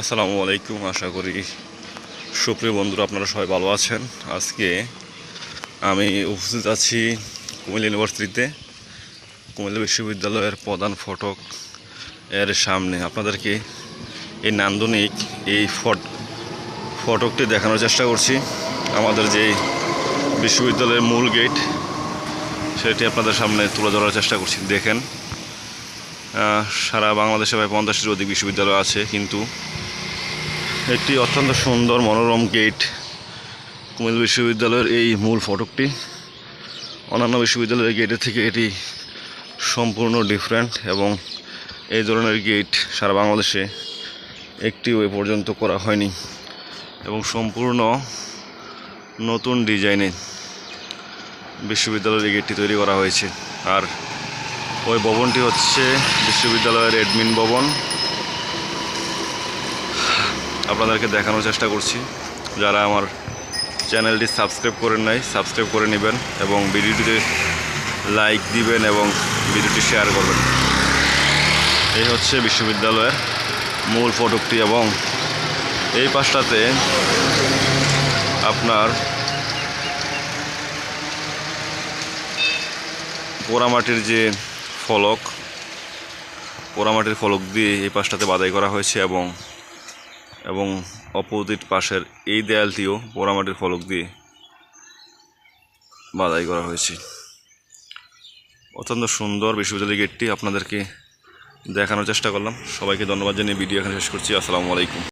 আসসালামু আলাইকুম, আশা করি সুপ্রিয় বন্ধুরা আপনারা সবাই ভালো আছেন। আজকে আমি উপস্থিত আছি কুমিল্লা ইউনিভার্সিটিতে। কুমিল্লা বিশ্ববিদ্যালয়ের প্রধান ফটক এর সামনে। আপনাদেরকে এই নান্দনিক এই ফট, ফটকটি দেখানোর চেষ্টা করছি। আমাদের যে বিশ্ববিদ্যালয়ের মূল গেট, সেটি আপনাদের সামনে তুলে ধরার চেষ্টা করছি। দেখেন সারা বাংলাদেশে প্রায় পঞ্চাশটির অধিক বিশ্ববিদ্যালয় আছে, কিন্তু একটি অত্যন্ত সুন্দর মনোরম গেট কুমিল্লা বিশ্ববিদ্যালয়ের এই মূল ফটকটি। অন্যান্য বিশ্ববিদ্যালয়ের গেটের থেকে এটি সম্পূর্ণ ডিফারেন্ট এবং এই ধরনের গেট সারা বাংলাদেশে একটিও এ পর্যন্ত করা হয়নি এবং সম্পূর্ণ নতুন ডিজাইনে বিশ্ববিদ্যালয়ের গেটটি তৈরি করা হয়েছে। আর ওই ভবনটি হচ্ছে বিশ্ববিদ্যালয়ের অ্যাডমিন ভবন। আপনাদেরকে দেখানোর চেষ্টা করছি। যারা আমার চ্যানেলটি সাবস্ক্রাইব করেন নাই, সাবস্ক্রাইব করে নেবেন এবং ভিডিওটিতে লাইক দিবেন এবং ভিডিওটি শেয়ার করবেন। এই হচ্ছে বিশ্ববিদ্যালয়ের মূল ফটকটি এবং এই পাশটাতে আপনার পোড়ামাটির যে ফলক, পোড়ামাটির ফলক দিয়ে এই পাশটাতে বাদাই করা হয়েছে এবং এবং অপোজিট পাশের এই দেয়ালটিও পোড়ামাটির ফলক দিয়ে বাদাই করা হয়েছে। অত্যন্ত সুন্দর বিশ্ববিদ্যালয় গেটটি আপনাদেরকে দেখানোর চেষ্টা করলাম। সবাইকে ধন্যবাদ জানিয়ে ভিডিও এখানে শেষ করছি। আসসালামু আলাইকুম।